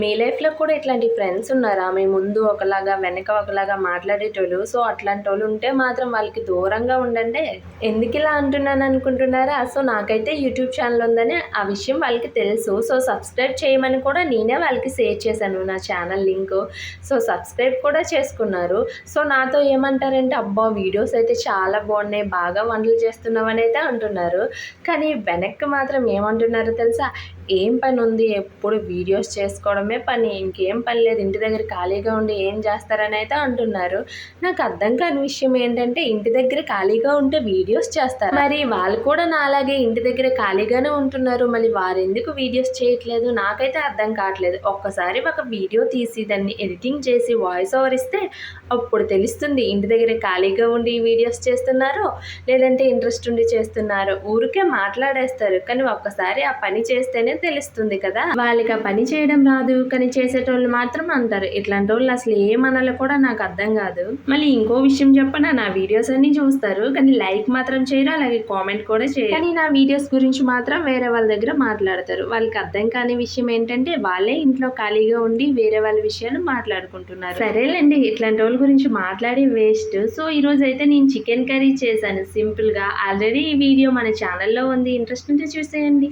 మీ లైఫ్లో కూడా ఇట్లాంటి ఫ్రెండ్స్ ఉన్నారా? మీ ముందు ఒకలాగా వెనక ఒకలాగా మాట్లాడేటోళ్ళు. సో అట్లాంటి వాళ్ళు ఉంటే మాత్రం వాళ్ళకి దూరంగా ఉండండి. ఎందుకు ఇలా అంటున్నాను అనుకుంటున్నారా? సో నాకైతే యూట్యూబ్ ఛానల్ ఉందని ఆ విషయం వాళ్ళకి తెలుసు. సో సబ్స్క్రైబ్ చేయమని కూడా నేనే వాళ్ళకి షేర్ చేశాను నా ఛానల్ లింక్ సో సబ్స్క్రైబ్ కూడా చేసుకున్నారు. సో నాతో ఏమంటారంటే అబ్బా వీడియోస్ అయితే చాలా బాగున్నాయి. బాగా వంటలు చేస్తున్నామని అయితే అంటున్నారు. కానీ వెనక్కి మాత్రం ఏమంటున్నారో తెలుసా? ఏం పని ఉంది ఎప్పుడు వీడియోస్ చేసుకోవడమే పని. ఇంకేం పని లేదు. ఇంటి దగ్గర ఖాళీగా ఉండి ఏం చేస్తారని అయితే అంటున్నారు. నాకు అర్థం కాని విషయం ఏంటంటే ఇంటి దగ్గర ఖాళీగా ఉంటే వీడియోస్ చేస్తారు. మరి వాళ్ళు కూడా నా అలాగే ఇంటి దగ్గర ఖాళీగానే ఉంటున్నారు. మళ్ళీ వారు ఎందుకు వీడియోస్ చేయట్లేదు? నాకైతే అర్థం కావట్లేదు. ఒక్కసారి ఒక వీడియో తీసి దాన్ని ఎడిటింగ్ చేసి వాయిస్ ఓవర్ ఇస్తే అప్పుడు తెలుస్తుంది ఇంటి దగ్గర ఖాళీగా ఉండి వీడియోస్ చేస్తున్నారో లేదంటే ఇంట్రెస్ట్ ఉండి చేస్తున్నారో. ఊరికే మాట్లాడేస్తారు. కానీ ఒక్కసారి ఆ పని చేస్తేనే తెలుస్తుంది కదా. వాళ్ళకి ఆ పని చేయడం రాదు. కానీ చేసేటోళ్ళు మాత్రం అంటారు. ఇట్లాంటి వాళ్ళు అసలు ఏమనాలో కూడా నాకు అర్థం కాదు. మళ్ళీ ఇంకో విషయం చెప్పనా? నా వీడియోస్ అన్ని చూస్తారు. కానీ లైక్ మాత్రం చేయరు. అలాగే కామెంట్ కూడా చేయరు. కానీ నా వీడియోస్ గురించి మాత్రం వేరే వాళ్ళ దగ్గర మాట్లాడతారు. వాళ్ళకి అర్థం కాని విషయం ఏంటంటే వాళ్ళే ఇంట్లో ఖాళీగా ఉండి వేరే వాళ్ళ విషయాలు మాట్లాడుకుంటున్నారు. సరేలేండి. ఇట్లాంటి వాళ్ళ గురించి మాట్లాడి వేస్ట్. సో ఈ రోజు అయితే నేను చికెన్ కర్రీ చేశాను. సింపుల్గా ఆల్రెడీ ఈ వీడియో మన ఛానల్లో ఉంది. ఇంట్రెస్ట్ ఉంటే చూసేయండి.